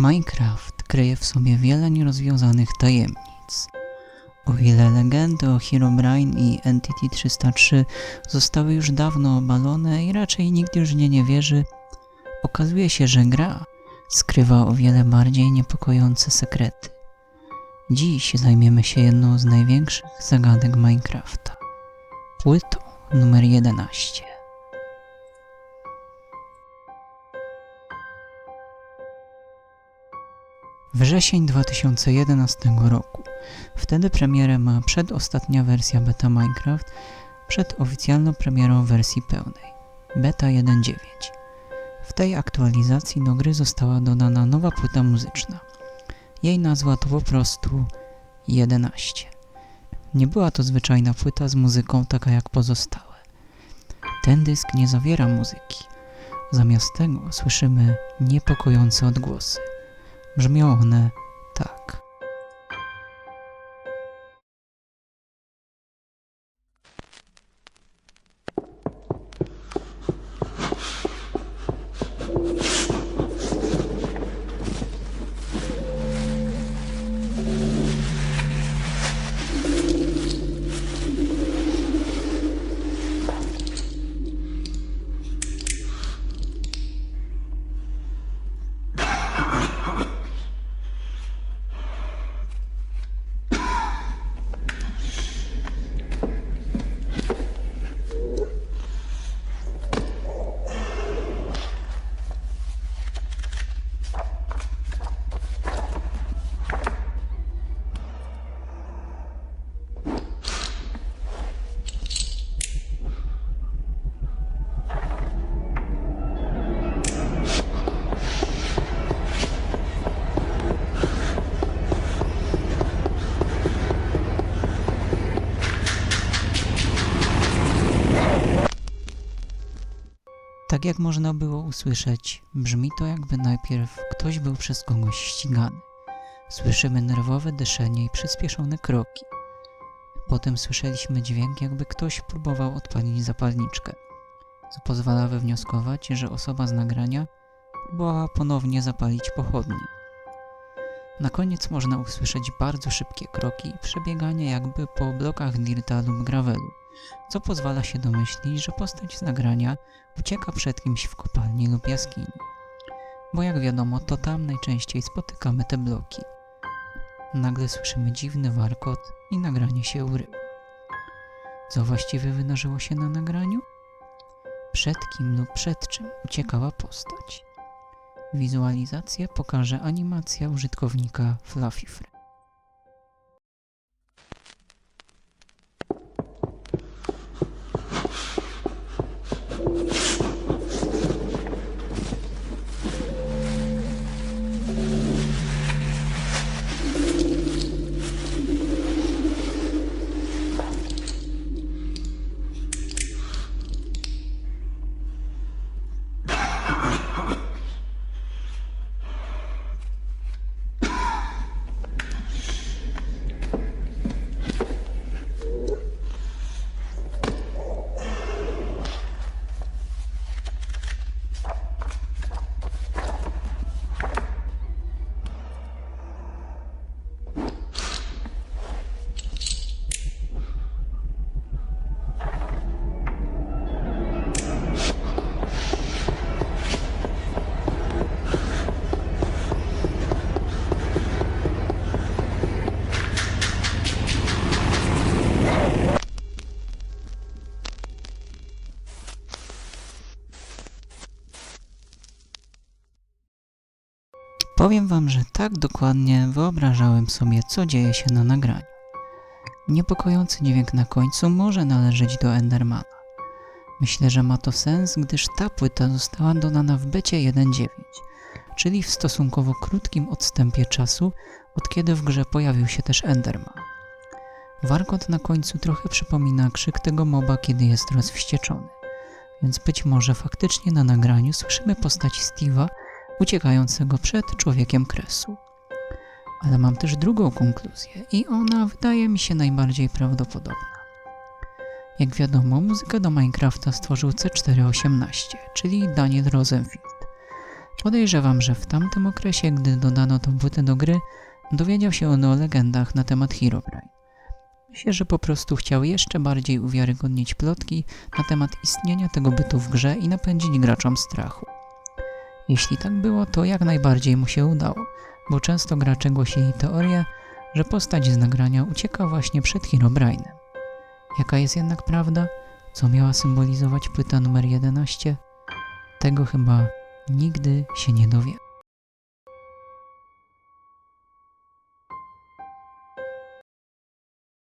Minecraft kryje w sobie wiele nierozwiązanych tajemnic. O ile legendy o Herobrine i Entity 303 zostały już dawno obalone i raczej nikt już nie nie wierzy, okazuje się, że gra skrywa o wiele bardziej niepokojące sekrety. Dziś zajmiemy się jedną z największych zagadek Minecrafta płytą numer 11. Wrzesień 2011 roku. Wtedy premierę ma przedostatnia wersja beta Minecraft przed oficjalną premierą wersji pełnej beta 1.9. W tej aktualizacji do gry została dodana nowa płyta muzyczna. Jej nazwa to po prostu 11. Nie była to zwyczajna płyta z muzyką taka jak pozostałe. Ten dysk nie zawiera muzyki. Zamiast tego słyszymy niepokojące odgłosy. Brzmią one tak. Tak jak można było usłyszeć, brzmi to jakby najpierw ktoś był przez kogoś ścigany. Słyszymy nerwowe dyszenie i przyspieszone kroki. Potem słyszeliśmy dźwięk, jakby ktoś próbował odpalić zapalniczkę, co pozwala wywnioskować, że osoba z nagrania próbowała ponownie zapalić pochodnie. Na koniec można usłyszeć bardzo szybkie kroki i przebieganie jakby po blokach dirta lub gravelu, co pozwala się domyślić, że postać z nagrania ucieka przed kimś w kopalni lub jaskini. Bo jak wiadomo, to tam najczęściej spotykamy te bloki. Nagle słyszymy dziwny warkot i nagranie się urywa. Co właściwie wydarzyło się na nagraniu? Przed kim lub przed czym uciekała postać? Wizualizację pokaże animacja użytkownika Fluffyfre. Powiem wam, że tak dokładnie wyobrażałem sobie, co dzieje się na nagraniu. Niepokojący dźwięk na końcu może należeć do Endermana. Myślę, że ma to sens, gdyż ta płyta została dodana w becie 1.9, czyli w stosunkowo krótkim odstępie czasu, od kiedy w grze pojawił się też Enderman. Warkot na końcu trochę przypomina krzyk tego moba, kiedy jest rozwścieczony, więc być może faktycznie na nagraniu słyszymy postać Steve'a, uciekającego przed człowiekiem kresu. Ale mam też drugą konkluzję i ona wydaje mi się najbardziej prawdopodobna. Jak wiadomo, muzykę do Minecrafta stworzył C418, czyli Daniel Rosenfield. Podejrzewam, że w tamtym okresie, gdy dodano tą płytę do gry, dowiedział się on o legendach na temat Herobrine. Myślę, że po prostu chciał jeszcze bardziej uwiarygodnić plotki na temat istnienia tego bytu w grze i napędzić graczom strachu. Jeśli tak było, to jak najbardziej mu się udało, bo często gracze głosili teorię, że postać z nagrania ucieka właśnie przed Herobrine'em. Jaka jest jednak prawda? Co miała symbolizować płyta numer 11? Tego chyba nigdy się nie dowie.